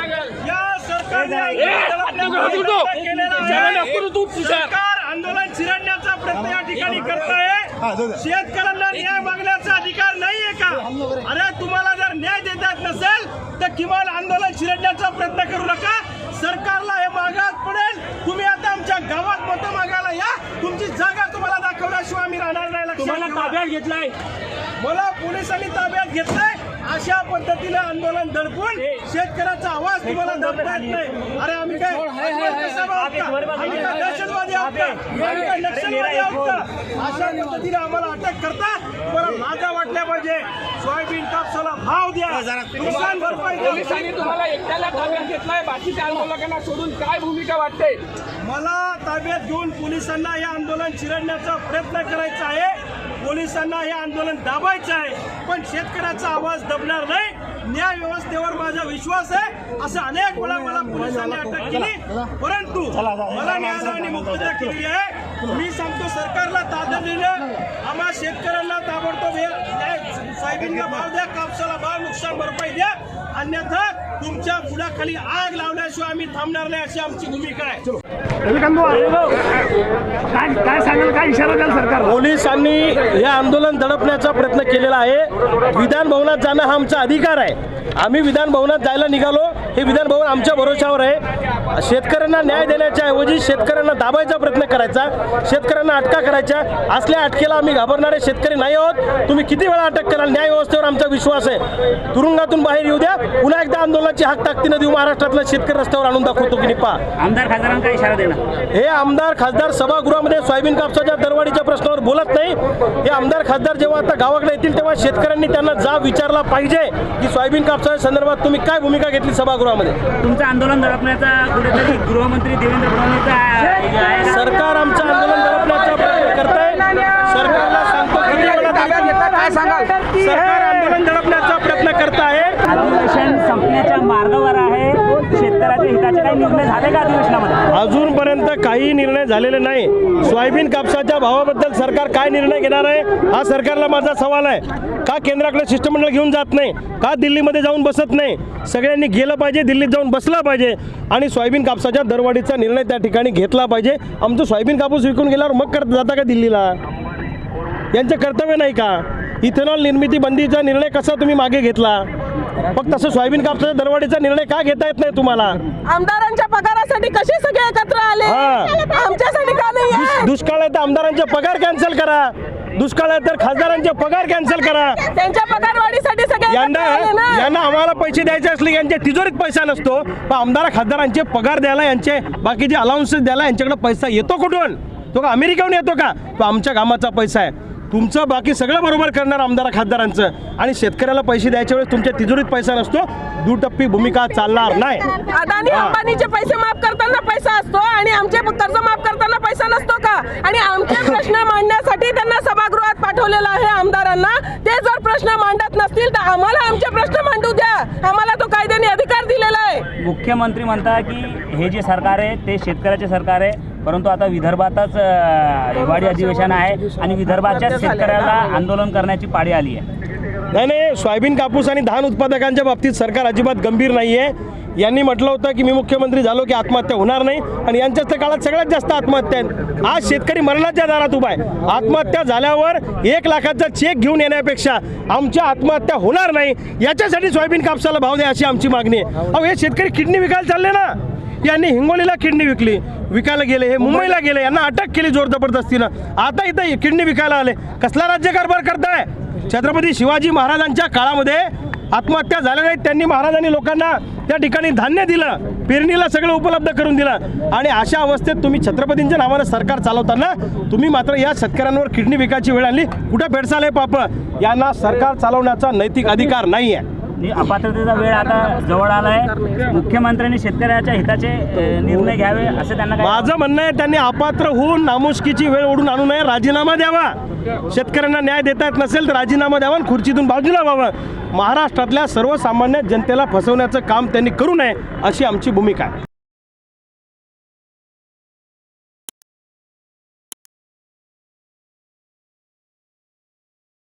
या सरकार आंदोलन चिरडण्याचा प्रयत्न या ठिकाणी करत आहे शेतकऱ्यांना न्याय मागण्याचा अधिकार नाहीये का अरे तुम्हाला जर न्याय देता येत नसेल तर किमान आंदोलन चिरडण्याचा प्रयत्न करू नका सरकारला हे मागात पडेल तुम्ही आता आमच्या गावात मतं मागायला या तुमची जागा तुम्हाला दाखवल्याशिवाय आम्ही राहणार नाही तुम्हाला. ताब्यात घेतलाय मला पोलिसांनी ताब्यात घेतलंय अशा पद्धतीने आंदोलन दडपून शेतकऱ्याचा आवाज तुम्हाला दडता येत नाही. अरे आम्ही काय? आम्ही काय दहशतवादी आहोत का? आम्ही काय नक्षलवादी आहोत का? अशा पद्धतीने आम्हाला अटक करता तुम्हाला माझा वाटल्या पाहिजे सोयाबीन कापसाला भाव द्या. नुकसान भरपाई. पोलिसांनी तुम्हाला एकट्याला ताब्यात घेतलाय. बाकीच्या आंदोलकांना सोडून काय भूमिका वाटते? मला ताब्यात घेऊन पोलिसांना हे आंदोलन चिरडण्याचा प्रयत्न करायचा आहे. पोलिसांना हे आंदोलन दाबायचं आहे पण शेतकऱ्याचा आवाज दबणार नाही. न्याय व्यवस्थेवर माझा विश्वास आहे. असं अनेक वेळा मला पोलिसांनी अटक केली. परंतु मला न्यायालयाने मुक्तता केली आहे. मी सांगतो सरकारला तातडीनं आम्हा शेतकऱ्यांना ताबडतोब हे सोयाबीनला भाव द्या कापसाला भाव नुकसान भरपाई द्या. अन्यथा तुमच्या पुढाखाली आग लावल्याशिवाय आम्ही थांबणार नाही अशी आमची भूमिका आहे. काय काय सांगाल काय इशारा द्याल सरकार पोलिसांनी हे आंदोलन दडपण्याचा प्रयत्न केलेला आहे. विधान भवनात जाणं हा आमचा अधिकार आहे. आम्ही विधान भवनात जायला निघालो. हे विधान भवन आमच्या भरोशावर आहे. शेतकऱ्यांना न्याय देण्याच्या ऐवजी शेतकऱ्यांना दाबायचा प्रयत्न करायचा शेतकऱ्यांना अटका करायच्या असल्या अटकेला आम्ही घाबरणारे शेतकरी नाही आहोत. तुम्ही किती वेळा अटक कराल? न्याय व्यवस्थेवर आमचा विश्वास आहे. तुरुंगातून बाहेर येऊ द्या. पुन्हा एकदा आंदोलनाची हाक ताकदीनं देऊ महाराष्ट्रातला शेतकरी रस्त्यावर आणून दाखवतो की निपा आमदार खासदारांना काय इशारा देणार हे आमदार खासदार सभागृहामध्ये सोयाबीन कापसाच्या दरवाढीच्या प्रश्नावर बोलत नाही. हे आमदार खासदार जेव्हा आता गावाकडे येतील तेव्हा शेतकऱ्यांनी त्यांना जा विचारला पाहिजे की सोयाबीन कापसाच्या संदर्भात तुम्ही काय भूमिका घेतली सभागृहामध्ये तुमचं आंदोलन दडपण्याचा कुठेतरी गृहमंत्री देवेंद्र फडणवीस? सरकार आमचं आंदोलन दडपण्याचा प्रयत्न करत आहे सरकारला सांगतो किती वेळा काय सांगाल? सरकार आंदोलन दडपण्याचा प्रयत्न करत आहे अधिवेशन संपण्याच्या मार्गावर आहे. शेतकऱ्याच्या हिताचे काही निर्णय झाले का अधिवेशनामध्ये? आतापर्यंत काही निर्णय झालेले नाही. सोयाबीन कापसाच्या भावाबद्दल सरकार काय निर्णय घेणार आहे हा सरकारला माझा सवाल आहे. का केंद्राकडे शिष्टमंडळ घेऊन जात नाही? का दिल्लीमध्ये जाऊन बसत नाही? सगळ्यांनी गेलं पाहिजे दिल्लीत जाऊन बसला पाहिजे आणि सोयाबीन कापसाच्या दरवाढीचा निर्णय त्या ठिकाणी घेतला पाहिजे. आमचं सोयाबीन कापूस विकून गेल्यावर मग करत जाता का दिल्लीला? यांचं कर्तव्य नाही का? इथेनॉल निर्मिती बंदीचा निर्णय कसा तुम्ही मागे घेतला? मग तसं सोयाबीन कापसाच्या दरवाढीचा निर्णय का घेता येत नाही तुम्हाला? आमदारांच्या पगारासाठी कसे सगळे एकत्र आले? हा. आमच्यासाठी का नाही आहे? दुष्काळ आहे तर आमदारांचे पगार कॅन्सल करा. दुष्काळ आहे तर खासदारांचे पगार कॅन्सल करा. त्यांच्या पगारवाढीसाठी सगळे यांना आले ना? यांना आम्हाला पैसे द्यायचे असले यांच्या तिजोरीत पैसा नसतो. पण आमदार खासदारांचे पगार द्यायला यांचे बाकीचे अलाउन्सेस द्यायला यांच्याकडे पैसा येतो कुठून? तो का अमेरिकेहून येतो का? तो आमच्या कामाचा पैसा आहे. तुमचं बाकी सगळं बरोबर करणार आमदार खासदारांचं. आणि शेतकऱ्याला पैसे द्यायच्या वेळेस तुमच्या तिजोरीत पैसा नसतो दुटप्पी भूमिका चालणार नाही. अदानी हा. अंबानीचे पैसे माफ करताना पैसा असतो आणि आमचे कर्ज माफ करताना पैसा नसतो का? आणि आमचे प्रश्न मांडण्यासाठी त्यांना सभागृहात पाठवलेलं आहे आमदारांना. ते जर प्रश्न मांडत नसतील तर आम्हाला आमचे प्रश्न मांडू द्या. आम्हाला तो कायद्याने अधिकार दिलेला आहे. मुख्यमंत्री म्हणता की हे जे सरकार आहे ते शेतकऱ्याचे सरकार आहे. परंतु आता विदर्भातच हिवाळी अधिवेशन आहे आणि विदर्भाच्या शेतकऱ्याला आंदोलन करण्याची पाळी आली आहे. नाही नाही सोयाबीन कापूस आणि धान उत्पादकांच्या बाबतीत सरकार अजिबात गंभीर नाही आहे यांनी म्हटलं होतं की मी मुख्यमंत्री झालो की आत्महत्या होणार नाही आणि यांच्याच काळात सगळ्यात जास्त आत्महत्या आहेत. आज शेतकरी मरणाच्या दारात उभा आहे. आत्महत्या झाल्यावर एक लाखाचा चेक घेऊन येण्यापेक्षा आमच्या आत्महत्या होणार नाही. याच्यासाठी सोयाबीन कापसाला भाव द्या अशी आमची मागणी आहे. अहो हे शेतकरी किडनी विकायला चालले ना. यांनी हिंगोलीला किडनी विकली. विकायला गेले हे मुंबईला गेले यांना अटक केली जोर जबरदस्तीनं. आता इथं किडनी विकायला आले. कसला राज्य कारभार करताय? छत्रपती शिवाजी महाराजांच्या काळामध्ये आत्महत्या झाल्या नाहीत. त्यांनी महाराजांनी लोकांना त्या ठिकाणी धान्य दिलं पेरणीला सगळं उपलब्ध करून दिलं. आणि अशा अवस्थेत तुम्ही छत्रपतींच्या नावानं सरकार चालवताना तुम्ही मात्र या शेतकऱ्यांवर किडनी विकायची वेळ आणली. कुठे भेडसाल हे पाप? यांना सरकार चालवण्याचा नैतिक अधिकार नाही आहे अपात्रतेचा वेळ आता जवळ आला आहे मुख्यमंत्र्यांनी शेतकऱ्याच्या हिताचे निर्णय घ्यावे असं त्यांना माझं म्हणणं आहे त्यांनी अपात्र होऊन नामुष्कीची वेळ ओढून आणू नये राजीनामा द्यावा. शेतकऱ्यांना न्याय देता येत नसेल तर राजीनामा द्यावा आणि खुर्चीतून बाजूला व्हावं. महाराष्ट्रातल्या सर्वसामान्य जनतेला फसवण्याचं काम त्यांनी करू नये अशी आमची भूमिका आहे.